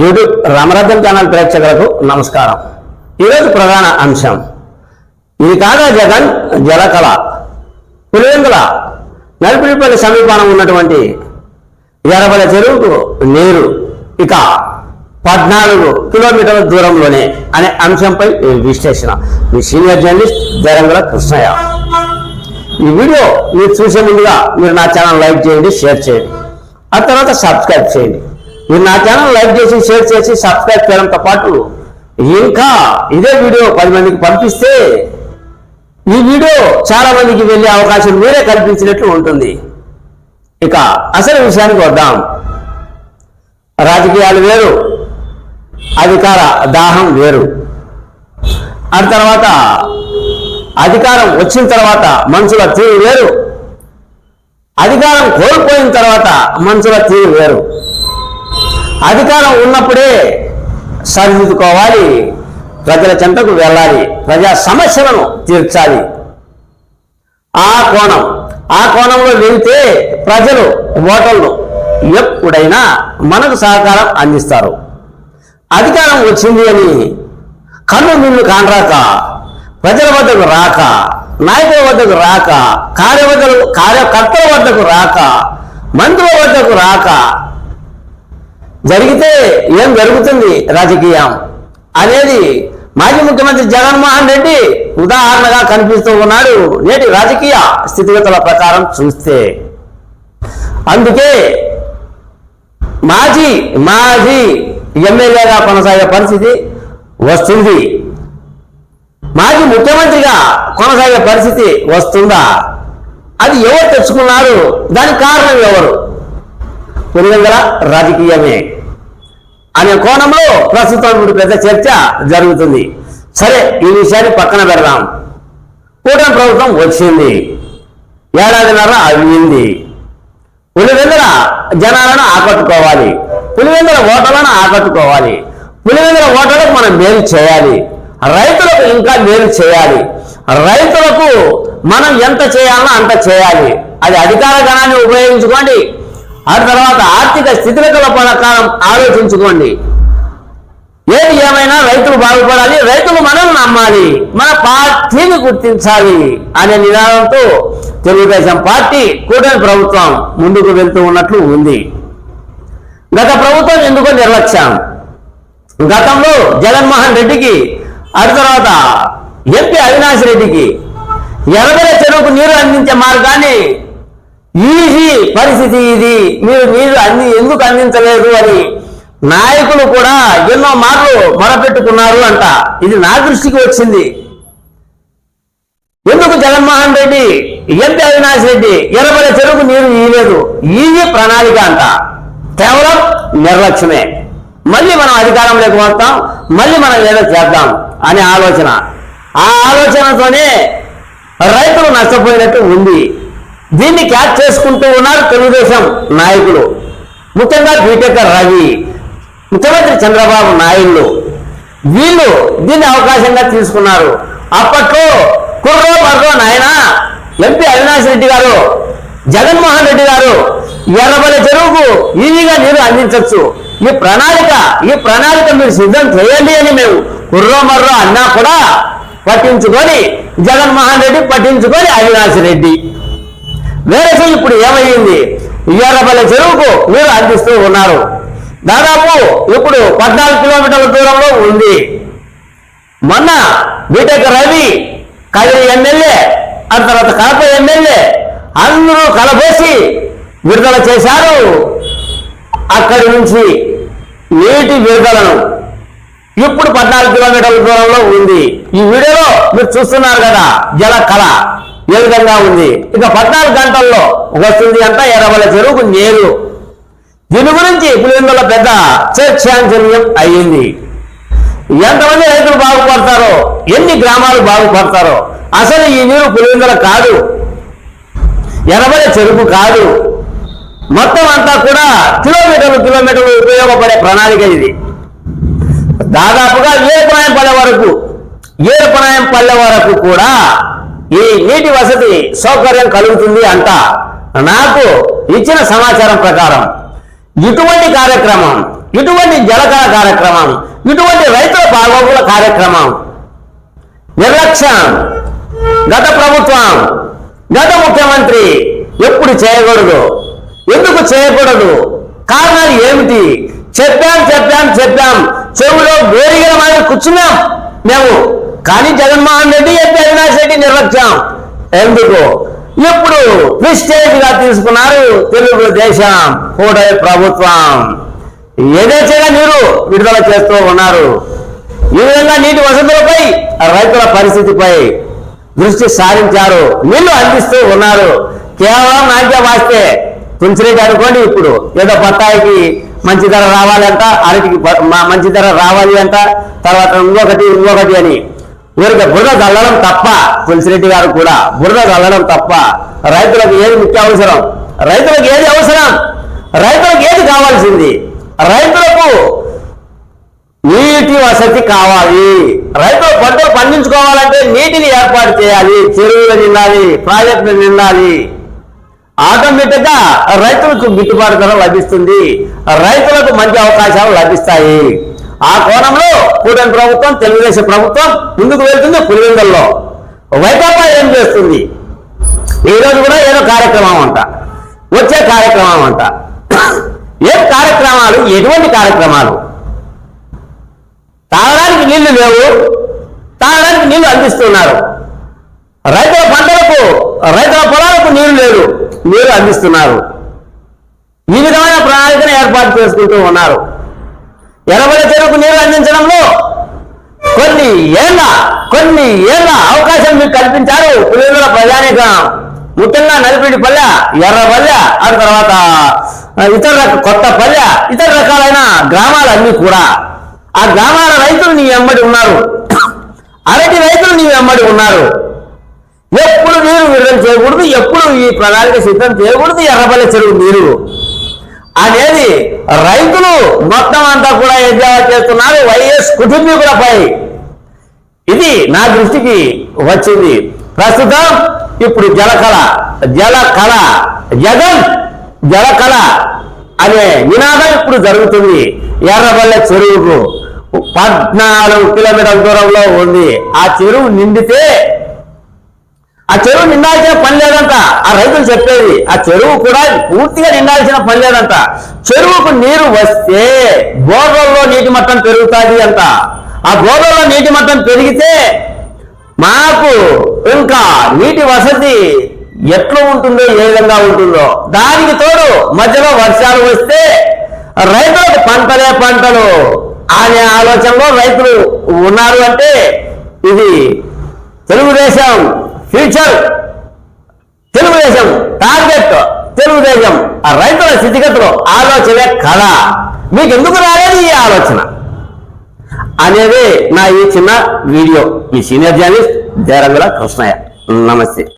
YouTube రామరాజ్యం channel ప్రేక్షకులకు నమస్కారం. ఈరోజు ప్రధాన అంశం. ఇది కాగా జగన్ జలకళ పులివెందుల నడిపిడిపల్లి సమీపానం ఉన్నటువంటి ఎరబల చెరువుకు నీరు ఇక పద్నాలుగు కిలోమీటర్ల దూరంలోనే అనే అంశంపై విశ్లేషణ. మీ సీనియర్ జర్నలిస్ట్ జరంగుల కృష్ణయ్య. ఈ వీడియో మీరు చూసే ముందుగా మీరు నా ఛానల్ లైక్ చేయండి షేర్ చేయండి. ఆ తర్వాత సబ్స్క్రైబ్ చేయండి. మీరు నా ఛానల్ లైక్ చేసి షేర్ చేసి సబ్స్క్రైబ్ చేయడంతో పాటు ఇంకా ఇదే వీడియో పది మందికి పంపిస్తే ఈ వీడియో చాలా మందికి వెళ్ళే అవకాశం మీరే కల్పించినట్లు ఉంటుంది. ఇక అసలు విషయానికి వద్దాం. రాజకీయాలు వేరు అధికార దాహం వేరు. ఆ తర్వాత అధికారం వచ్చిన తర్వాత మనుషుల తీరు వేరు. అధికారం కోల్పోయిన తర్వాత మనుషుల తీరు వేరు. అధికారం ఉన్నప్పుడే సరిదిద్దుకోవాలి. ప్రజల చెంతకు వెళ్ళాలి. ప్రజా సమస్యలను తీర్చాలి. ఆ కోణం ఆ కోణంలో వెళ్తే ప్రజలు ఓటర్లు ఎప్పుడైనా మనకు సహకారం అందిస్తారు. అధికారం వచ్చింది అని కన్ను నిన్ను కానరాక ప్రజల వద్దకు రాక నాయకుల వద్దకు రాక కార్యవర్తలు కార్యకర్తల వద్దకు రాక మంత్రుల వద్దకు రాక జరిగితే ఏం జరుగుతుంది రాజకీయం? అనేది మాజీ ముఖ్యమంత్రి జగన్మోహన్ రెడ్డి ఉదాహరణగా కనిపిస్తూ ఉన్నాడు నేటి రాజకీయ స్థితిగతుల ప్రకారం చూస్తే. అందుకే మాజీ మాజీ ఎమ్మెల్యేగా కొనసాగే పరిస్థితి వస్తుంది. మాజీ ముఖ్యమంత్రిగా కొనసాగే పరిస్థితి వస్తుందా? అది ఎవరు తెచ్చుకున్నారు? దానికి కారణం ఎవరు? పులివెందుల రాజకీయమే అనే కోణంలో ప్రస్తుతం ఇప్పుడు పెద్ద చర్చ జరుగుతుంది. సరే ఈ విషయాన్ని పక్కన పెడదాం. కూటమి ప్రభుత్వం వచ్చింది. ఏడాదిన్నర అయ్యింది పులివెందుల జనాలను ఆకట్టుకోవాలి. పులివెందుల ఓటర్లను ఆకట్టుకోవాలి. పులివెందుల ఓటర్లకు మనం మేలు చేయాలి. రైతులకు ఇంకా మేలు చేయాలి. రైతులకు మనం ఎంత చేయాలనో అంత చేయాలి. అది అధికార గణాన్ని ఉపయోగించుకోండి. ఆ తర్వాత ఆర్థిక స్థితిగతుల ప్రకారం ఆలోచించుకోండి. ఏది ఏమైనా రైతులు బాగుపడాలి రైతులు మనం నమ్మాలి మన పార్టీని గుర్తించాలి అనే నినాదంతో తెలుగుదేశం పార్టీ కూటమి ప్రభుత్వం ముందుకు వెళ్తూ ఉన్నట్లు ఉంది. గత ప్రభుత్వం ఎందుకో నిర్లక్ష్యం. గతంలో జగన్మోహన్ రెడ్డికి ఆ తర్వాత ఎంపీ అవినాష్ రెడ్డికి ఎనభై చెరువుకు నీరు అందించే మార్గాన్ని ఈజీ పరిస్థితి ఇది. మీరు నీరు అంది ఎందుకు అందించలేదు అని నాయకులు కూడా ఎన్నో మార్లు మొరపెట్టుకున్నారు అంట. ఇది నా దృష్టికి వచ్చింది. ఎందుకు జగన్మోహన్ రెడ్డి ఎంపీ అవినాష్ రెడ్డి ఎనభై చెరువుకు నీరు ఇయ్యలేదు? ఈజీ ప్రణాళిక అంట. కేవలం నిర్లక్ష్యమే. మళ్ళీ మనం అధికారంలోకి వస్తాం మళ్ళీ మనం ఏదో చేద్దాం అనే ఆలోచన. ఆ ఆలోచనతోనే రైతులు నష్టపోయినట్టు ఉంది. దీన్ని క్యాచ్ చేసుకుంటూ ఉన్నారు తెలుగుదేశం నాయకులు. ముఖ్యంగా బీటెక్ రవి ముఖ్యమంత్రి చంద్రబాబు నాయుడు. వీళ్ళు దీన్ని అవకాశంగా తీసుకున్నారు. అప్పట్లో కుర్రో మర్రో నాయన ఎంపీ అవినాష్ రెడ్డి గారు జగన్మోహన్ రెడ్డి గారు ఎర్రబల చెరువుకు ఈజీగా నీరు అందించవచ్చు ఈ ప్రణాళిక ఈ ప్రణాళిక మీరు సిద్ధం చేయండి అని మేము కుర్రో మర్రో అన్నా కూడా పట్టించుకొని జగన్మోహన్ రెడ్డి పట్టించుకొని అవినాష్ రెడ్డి. వేరే ఇప్పుడు ఏమయ్యింది ఇయ్యారపల్లి చెరువుకు నీరు అందిస్తూ ఉన్నారు. దాదాపు ఇప్పుడు పద్నాలుగు కిలోమీటర్ల దూరంలో ఉంది. మొన్న బీటెక్ రవి కదిరి ఎమ్మెల్యే ఆ తర్వాత కడప ఎమ్మెల్యే అందరూ కలబోసి విడుదల చేశారు. అక్కడి నుంచి నీటి విడుదలను ఇప్పుడు పద్నాలుగు కిలోమీటర్ల దూరంలో ఉంది. ఈ వీడియోలో మీరు చూస్తున్నారు కదా జల కళ ఏ విధంగా ఉంది? ఇక పద్నాలుగు గంటల్లో వస్తుంది అంట ఎరవల చెరువుకు నీరు. దీని గురించి పులివెందుల పెద్ద చర్చాంశనీయం అయ్యింది. ఎంతమంది రైతులు బాగుపడతారో ఎన్ని గ్రామాలు బాగుపడతారో అసలు ఈ నీరు పులివెందుల కాదు. ఎనభై చెరుకు కాదు. మొత్తం అంతా కూడా కిలోమీటర్లు కిలోమీటర్లు ఉపయోగపడే ప్రణాళిక ఇది. దాదాపుగా ఏడుపనాయం పల్లె వరకు ఏడుపనాయం పల్లె వరకు కూడా ఈ నీటి వసతి సౌకర్యం కలుగుతుంది అంట. నాకు ఇచ్చిన సమాచారం ప్రకారం ఇటువంటి కార్యక్రమం ఇటువంటి జలకళ కార్యక్రమం ఇటువంటి రైతుల బాగోగుల కార్యక్రమం నిర్లక్ష్యం గత ప్రభుత్వం గత ముఖ్యమంత్రి ఎప్పుడు చేయకూడదు ఎందుకు చేయకూడదు కారణాలు ఏమిటి? చెప్పాం చెప్పాం చెప్పాం చెవులో వేడిగా మనం కూర్చున్నాం మేము. కానీ జగన్మోహన్ రెడ్డి ఎంపీ అవినాష్ రెడ్డి నిర్లక్ష్యం. ఎందుకు? ఇప్పుడు ప్రిస్టేజ్గా తీసుకున్నారు తెలుగుదేశం కూటమి ప్రభుత్వం. ఏదేచగా నీరు విడుదల చేస్తూ ఉన్నారు. ఈ విధంగా నీటి వసతులపై రైతుల పరిస్థితిపై దృష్టి సారించారు. నీళ్ళు అందిస్తూ ఉన్నారు. కేవలం నాట్య వాస్తే. తుంచరేటి అనుకోండి ఇప్పుడు ఏదో బత్తాయికి మంచి ధర రావాలంట అరటికి మంచి ధర రావాలి అంట తర్వాత ఇంకొకటి ఇంకొకటి అని. ఊరికి బురద చల్లడం తప్ప తులసిరెడ్డి గారు కూడా బురద చల్లడం తప్ప రైతులకు ఏది ముఖ్య అవసరం? రైతులకు ఏది అవసరం? రైతులకు ఏది కావాల్సింది? రైతులకు నీటి వసతి కావాలి. రైతులు పంటలు పండించుకోవాలంటే నీటిని ఏర్పాటు చేయాలి. చెరువులు నిండాలి ప్రాజెక్టులు నిండాలి. ఆటోమేటిక్గా రైతులకు గిట్టుబాటు ధర లభిస్తుంది. రైతులకు మంచి అవకాశాలు లభిస్తాయి. ఆ కోణంలో కూటమి ప్రభుత్వం తెలుగుదేశం ప్రభుత్వం ముందుకు వెళ్తుంది పులివెందుల్లో. వైకాపా ఏం చేస్తుంది? ఈ రోజు కూడా ఏదో కార్యక్రమం అంట. వచ్చే కార్యక్రమం అంట. ఏ కార్యక్రమాలు? ఎటువంటి కార్యక్రమాలు? తాగడానికి నీళ్ళు లేవు. తాగడానికి నీళ్ళు అందిస్తున్నారు. రైతుల పంటలకు రైతుల పొలాలకు నీళ్ళు లేదు నీరు అందిస్తున్నారు. ఈ విధమైన ప్రణాళికను ఏర్పాటు చేసుకుంటూ ఉన్నారు. ఎనభై చెరువుకు నీరు అందించడంలో కొన్ని ఏళ్ళ కొన్ని ఏళ్ళ అవకాశం మీకు కల్పించారు. పులివెల ప్రజానికం ముఖ్యంగా నలిపిడి పల్లె ఎర్ర పల్లె ఆ తర్వాత ఇతర రక- కొత్త పల్లె ఇతర రకాలైన గ్రామాలన్నీ కూడా. ఆ గ్రామాల రైతులు నీ వెంబడి ఉన్నారు. అరటి రైతులు నీ వెంబడి ఉన్నారు. ఎప్పుడు నీరు విడుదల చేయకూడదు ఎప్పుడు ఈ ప్రణాళిక సిద్ధం చేయకూడదు ఎర్రపల్లె చెరువు నీరు. అనేది రైతులు మొత్తం అంతా కూడా ఎద్దేవా చేస్తున్నారు? వైఎస్ కుటుంబీకులపై ఇది నా దృష్టికి వచ్చింది. ప్రస్తుతం ఇప్పుడు జలకళ జలకళ జగన్ జలకళ అనే నినాదం ఇప్పుడు జరుగుతుంది. ఎర్రబల్లె చెరువుకు పద్నాలుగు కిలోమీటర్ల దూరంలో ఉంది. ఆ చెరువు నిండితే ఆ చెరువు నిండాల్సిన పని లేదంట. ఆ రైతులు చెప్పేది ఆ చెరువు కూడా పూర్తిగా నిండాల్సిన పని లేదంట. చెరువుకు నీరు వస్తే బోర్వల్లో నీటి మట్టం పెరుగుతుంది అంట. ఆ బోర్వల్లో నీటి మట్టం పెరిగితే మాకు ఇంకా నీటి వసతి ఎట్లా ఉంటుందో ఏ విధంగా ఉంటుందో. దానికి తోడు మధ్యలో వర్షాలు వస్తే రైతులకు పంటలే పంటలు అనే ఆలోచనలో రైతులు ఉన్నారు అంటే ఇది తెలుగుదేశం ఫ్యూచర్ తెలుగుదేశం టార్గెట్ తెలుగుదేశం. ఆ రైతుల స్థితిగతులు ఆలోచనే కళ. మీకు ఎందుకు రాలేదు ఈ ఆలోచన? అనేది నా ఈ చిన్న వీడియో. మీ సీనియర్ జర్నలిస్ట్ జయరంగుల కృష్ణయ్య. నమస్తే.